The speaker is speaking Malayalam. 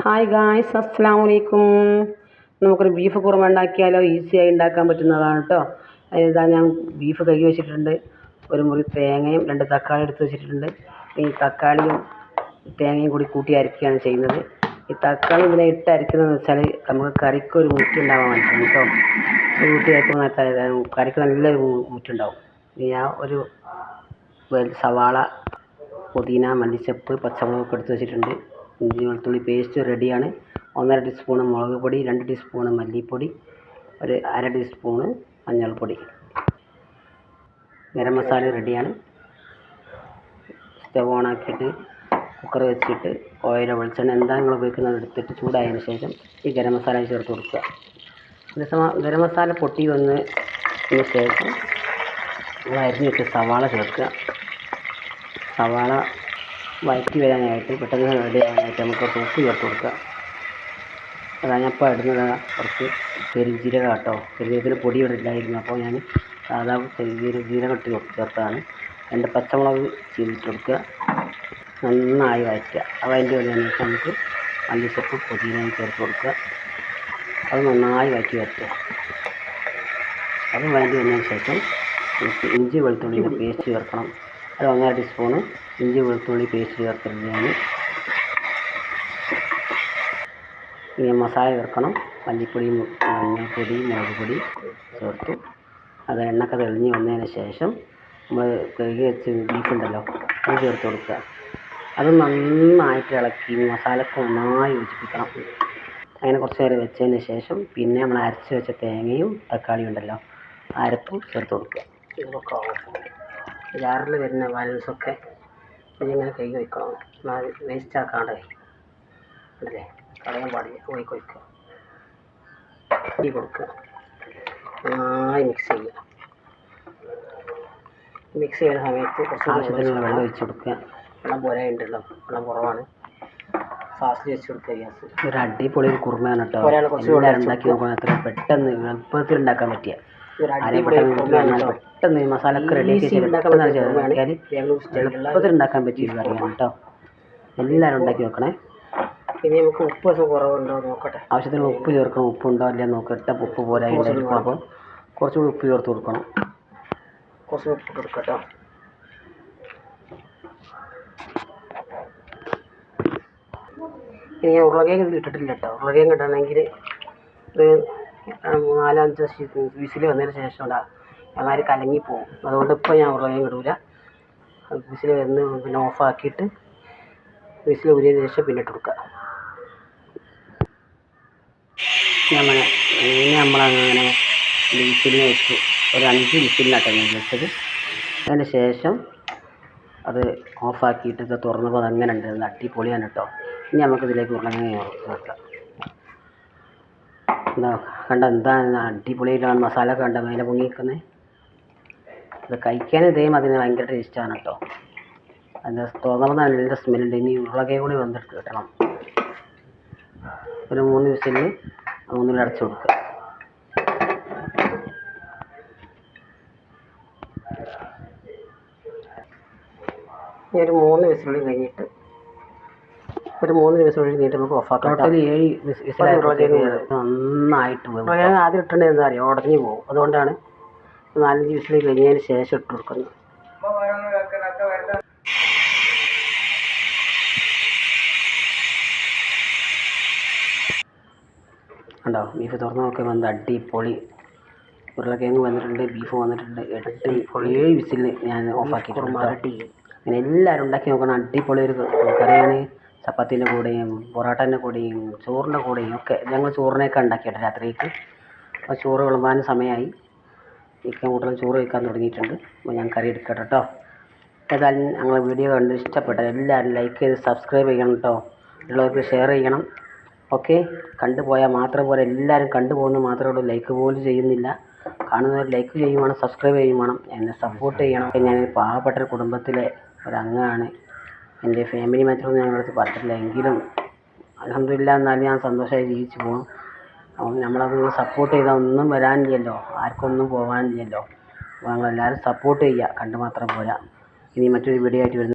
ഹായ് ഗായ്സ് അസ്സാം വലൈക്കും നമുക്കൊരു ബീഫ് കുറുമ ഉണ്ടാക്കിയാലോ? ഈസിയായി ഉണ്ടാക്കാൻ പറ്റുന്നതാണ് കേട്ടോ ഇതാ ഞാൻ ബീഫ് കഴുകി വെച്ചിട്ടുണ്ട്. ഒരു മുറി തേങ്ങയും രണ്ട് തക്കാളി എടുത്ത് വെച്ചിട്ടുണ്ട്. ഈ തക്കാളിയും തേങ്ങയും കൂടി കൂട്ടി അരക്കുകയാണ് ചെയ്യുന്നത്. ഈ തക്കാളി ഇതിനെ ഇട്ട് അരക്കുന്നതെന്ന് വെച്ചാൽ നമുക്ക് കറിക്ക് ഒരു മുറ്റുണ്ടാവാൻ വേണ്ടിയിട്ടാണ് കേട്ടോ കൂട്ടി അരക്കുന്ന കറിക്ക് നല്ലൊരു മുറ്റുണ്ടാവും. ഞാൻ ഒരു സവാള പുതിന മല്ലിച്ചപ്പ് പച്ചമുളകൊക്കെ എടുത്ത് വെച്ചിട്ടുണ്ട്. ഇഞ്ചി വെളുത്തുള്ളി പേസ്റ്റ് റെഡിയാണ് ഒന്നര ടീസ്പൂണ് മുളക് പൊടി രണ്ട് ടീസ്പൂണ് മല്ലിപ്പൊടി ഒരു അര ടീസ്പൂണ് മഞ്ഞൾപ്പൊടി. ഗരം മസാല റെഡിയാണ് സ്റ്റവ് ഓണാക്കിയിട്ട് കുക്കർ വെച്ചിട്ട് ഓയിലോ വെളിച്ചെണ്ണ എന്താ നിങ്ങൾ ഉപയോഗിക്കുന്നത് എടുത്തിട്ട് ചൂടായതിന് ശേഷം ഈ ഗരം മസാല ചേർത്ത് കൊടുക്കുക. ഗരം മസാല പൊട്ടി വന്നതിന് ശേഷം നമ്മൾ അരിഞ്ഞ് വെച്ച സവാള ചേർക്കുക. സവാള വഴറ്റി വരാനായിട്ട് പെട്ടെന്ന് റെഡി ആവാനായിട്ട് നമുക്ക് ഉപ്പ് ചേർത്ത് കൊടുക്കുക. അതാണ് ഞാൻ ഇപ്പോൾ ഇടുന്നത് കുറച്ച് പെരുംജീരകം കേട്ടോ പെരുംജീരകത്തിന് പൊടി ഇവിടെ ഇല്ലായിരുന്നു. അപ്പോൾ ഞാൻ സാധാ പെരുംജീരകം ജീരകം ഇട്ട് ചേർത്താണ്. രണ്ട് പച്ചമുളക് ചീവിട്ട് കൊടുക്കുക. നന്നായി വഴറ്റുക. അത് അതിന്റെ വന്നതിന് ശേഷം നമുക്ക് മല്ലിച്ചപ്പ് പുതിനയും ചേർത്ത് കൊടുക്കുക. അത് നന്നായി വഴറ്റി വരട്ടുക അത് വഴറ്റി വന്നതിന് ശേഷം ഇഞ്ചി വെളുത്തുള്ളിയുടെ പേസ്റ്റ് ചേർക്കണം. അത് ഒന്നര ടീസ്പൂണ് ഇഞ്ചി വെളുത്തുള്ളി പേസ്റ്റ് ചേർത്തിരുന്നതാണ് ഇനി മസാല ചേർക്കണം. മല്ലിപ്പൊടി മഞ്ഞൾപ്പൊടി മുളക് പൊടി ചേർത്തു. അത് എണ്ണക്ക തെളിഞ്ഞ് വന്നതിന് ശേഷം നമ്മൾ കഴുകി വെച്ച് ബീഫ് ഉണ്ടല്ലോ അത് ചേർത്ത് കൊടുക്കുക. അത് നന്നായിട്ട് ഇളക്കി മസാലക്ക് നന്നായി യോജിപ്പിക്കണം. അങ്ങനെ കുറച്ച് നേരം വെച്ചതിന് ശേഷം പിന്നെ നമ്മൾ അരച്ച് വെച്ച തേങ്ങയും തക്കാളിയും ഉണ്ടല്ലോ അരപ്പും ചേർത്ത് കൊടുക്കുക. ജാറിൽ വരുന്ന ബാലൻസൊക്കെ ഇതിങ്ങനെ കൈ വയ്ക്കണം എന്നാൽ വേസ്റ്റ് ആക്കാണ്ട് അല്ലേ? കളയാൻ പാടില്ല. പോയി കൊയ്ക്കുക ഈ കൊടുക്കുക നന്നായി മിക്സ് ചെയ്യുക മിക്സ് ചെയ്യുന്ന സമയത്ത് കുറച്ച് വെള്ളം ഒഴിച്ച് കൊടുക്കുക. വെള്ളം പോരായുണ്ടല്ലോ. വെള്ളം കുറവാണ്. ഫാസ്റ്റ് വെച്ച് കൊടുക്കുക ഗ്യാസ്. ഒരു അടിപൊളി കുറുമയാണ് കേട്ടോ. എല്ലാവരും ഉണ്ടാക്കി നോക്കണം അത്ര പെട്ടെന്ന് എളുപ്പത്തിൽ ഉണ്ടാക്കാൻ പറ്റിയ പെട്ടെന്ന് മസാലയൊക്കെ റെഡിയാക്കി എളുപ്പത്തിൽ ഉണ്ടാക്കാൻ പറ്റിയ ഒരു കറിയാണ് കേട്ടോ. എല്ലാവരും ഉണ്ടാക്കി നോക്കണേ ഇനി നമുക്ക് ഉപ്പ് കുറവുണ്ടോ നോക്കട്ടെ. ആവശ്യത്തിന് ഉപ്പ് ചേർക്കണം. ഉപ്പുണ്ടോ അല്ലേ നോക്കട്ടെ. ഉപ്പ് പോരായിട്ടുണ്ടായിരിക്കും അപ്പോൾ കുറച്ചുകൂടി ഉപ്പ് ചേർത്ത് കൊടുക്കണം. കുറച്ച് ഉപ്പ് കൊടുക്കട്ടോ ഇനി ഞാൻ ഉരുളക്കിഴങ്ങ് ഇതിൽ ഇട്ടിട്ടില്ല കേട്ടോ. ഉരുളകിഴങ്ങ് ഇടണമെങ്കിൽ നാലഞ്ച് വിസിൽ വന്നതിന് ശേഷം ഇടാം കലങ്ങി പോകും അതുകൊണ്ട് ഇപ്പോൾ ഞാൻ ഉറങ്ങി വിടൂല. വിസിൽ വന്ന് പിന്നെ ഓഫാക്കിയിട്ട് വിസിൽ ഊരിയതിന് ശേഷം പിന്നെ ഇട്ട് കൊടുക്കുക നമ്മൾ ഇനി നമ്മളങ്ങനെ വിസിലിന് വെച്ചു. ഒരു അഞ്ച് വിസിലിനാട്ടാണ് ഞാൻ വെച്ചത്. അതിന് ശേഷം അത് ഓഫാക്കിയിട്ട് ഇത് തുറന്നപ്പോൾ അങ്ങനെ ഉണ്ട് അടിപൊളിയാണ് കേട്ടോ ഇനി നമുക്ക് ഇതിലേക്ക് ഉരുളക്കിഴങ്ങ് ചേർക്കാം. എന്താ കണ്ട എന്താ അടിപൊളിയായിട്ടാണ് മസാല ഒക്കെ കണ്ട മേലെ പൊങ്ങിയിരിക്കുന്നത് ഇത് കഴിക്കാൻ ഇതേമാതിരി ഭയങ്കര ടേസ്റ്റാണ് കേട്ടോ. അതിന്റെ തുറന്നപ്പോൾ നല്ല സ്മെല്ലുണ്ട് ഇനി ഉരുളക്കിഴങ്ങ് കൂടി വന്നിട്ട് കിട്ടണം ഒരു മൂന്ന് വിസിലിന് മൂന്നിൽ അടച്ചു കൊടുക്കുക ഇനി ഒരു മൂന്ന് വിസിൽ കഴിഞ്ഞിട്ട് ഒരു മൂന്ന് വിസിൽ കഴിഞ്ഞിട്ട് നമുക്ക് ഓഫാക്കാം ഏഴ് നന്നായിട്ട് ഞാൻ ആദ്യം ഇട്ടുണ്ടെങ്കിൽ എന്താ അറിയാം? ഉടഞ്ഞു പോകും അതുകൊണ്ടാണ് നാലഞ്ച് വിസിൽ കഴിഞ്ഞതിന് ശേഷം ഇട്ട് കൊടുക്കുന്നത്. ഉണ്ടോ ബീഫ് തുറന്ന് നോക്കുമ്പോൾ എന്താ അടിപൊളി. ഉരുളക്കിഴങ്ങ് വന്നിട്ടുണ്ട് ബീഫ് വന്നിട്ടുണ്ട്. എട്ട് ഏഴ് വിസിൽ ഞാൻ ഓഫാക്കിയിട്ടുണ്ട് അങ്ങനെ എല്ലാവരും ഉണ്ടാക്കി നോക്കണം. അടിപൊളി ഒരു കറിയാണ്. ചപ്പാത്തീന്റെ കൂടെയും പൊറോട്ടേന്റെ കൂടെയും ചോറിന്റെ കൂടെയും ഒക്കെ ഞങ്ങൾ ചോറിനെയൊക്കെ ഉണ്ടാക്കിയിട്ട് രാത്രിക്ക് അപ്പോൾ ചോറ് വിളമ്പാൻ സമയമായി. ഇക്ക കൂട്ടത്തിൽ ചോറ് കഴിക്കാൻ തുടങ്ങിയിട്ടുണ്ട്. അപ്പോൾ ഞാൻ കറി എടുക്കട്ടെ കേട്ടോ. ഏതായാലും ഞങ്ങൾ വീഡിയോ കണ്ട് ഇഷ്ടപ്പെട്ട എല്ലാവരും ലൈക്ക് ചെയ്ത് സബ്സ്ക്രൈബ് ചെയ്യണം കേട്ടോ. ഉള്ളവർക്ക് ഷെയർ ചെയ്യണം. ഓക്കെ കണ്ടുപോയാൽ മാത്രം പോലെ എല്ലാവരും കണ്ടുപോകുന്ന. മാത്രമേ ഉള്ളൂ. ലൈക്ക് പോലും ചെയ്യുന്നില്ല. കാണുന്നവർ ലൈക്ക് ചെയ്യും വേണം സബ്സ്ക്രൈബ് ചെയ്യും എന്നെ സപ്പോർട്ട് ചെയ്യണം. ഞാൻ പാവപ്പെട്ട കുടുംബത്തിലെ ഒരംഗമാണ്. എന്റെ ഫാമിലി മാത്രമൊന്നും ഞങ്ങളടുത്ത് പറഞ്ഞിട്ടില്ല എങ്കിലും അലഹമില്ല എന്നാലും ഞാൻ സന്തോഷമായി ജീവിച്ചു പോകും. അപ്പം നമ്മളത് സപ്പോർട്ട് ചെയ്താൽ ഒന്നും വരാനില്ലല്ലോ. ആർക്കൊന്നും പോകാനില്ലല്ലോ അപ്പോൾ ഞങ്ങളെല്ലാവരും സപ്പോർട്ട് ചെയ്യുക. കണ്ടു മാത്രം പോരാ. ഇനി മറ്റൊരു വീഡിയോ ആയിട്ട് വരുന്ന